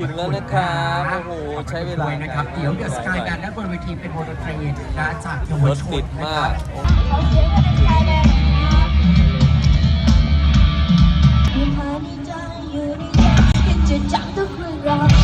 ถึงแล้วนะครับโอ้โหใช้เวลาด้วยนะครับเดี๋ยวเดอะสกายการด้านบนเวทีเป็นโมโนเทรนนะจากเยาวรถชตินดนะมาครักบอยู่ภายในใจอยู่ในใจคิดจะจับทุกเรื่องราว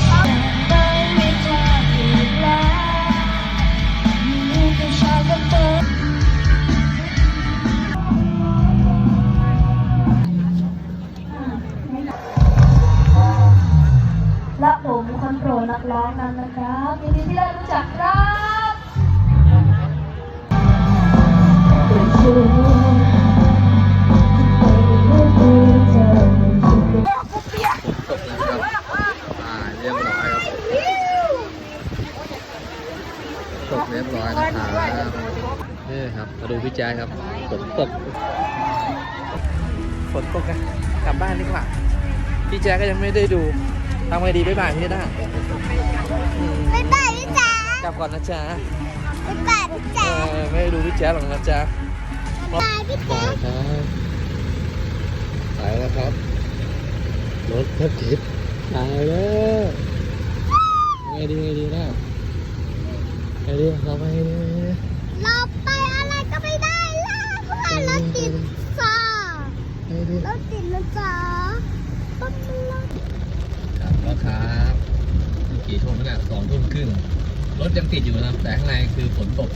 นโปรดนักร้องนั้นนะครับยินดีที่ได้รู้จักครับเป็นชู้ไม่เคยเจอตกแล้วครับอ่าเรียบร้อยครับตกเรียบร้อยนะครับนี่ครับมาดูพี่แจ๊คครับฝนตกฝนตกนะกลับบ้านดีกว่าพี่แจ๊คก็ยังไม่ได้ดู ทำไงดีบ๊ายบายพี่ด้าอืมบ๊ายบายพี่จ๋ากลับก่อนนะจ๊ะบ๊ายบายพี่เอจ๋าอไม่ได้ดูพี่แจ๊คหรอกนะจ๊ะบ๊ายบายพี่ไปจ๋าครับไปแล้วครับรถแทบติดตายแล้วไงดีไงดีนะไงดีเราไปไงดีไงดีเราไปอะไรก็ไม่ได้ล่ะเพราะว่ารถติดจ้าไงดีรถติดนะจ๊ะรถมันรถ กลับแล้วครับนี่กี่ทุ่มแล้วเนี่ยสอง ทุ่มครึ่งรถยังติดอยู่นะครับ แต่ข้างในคือฝนตก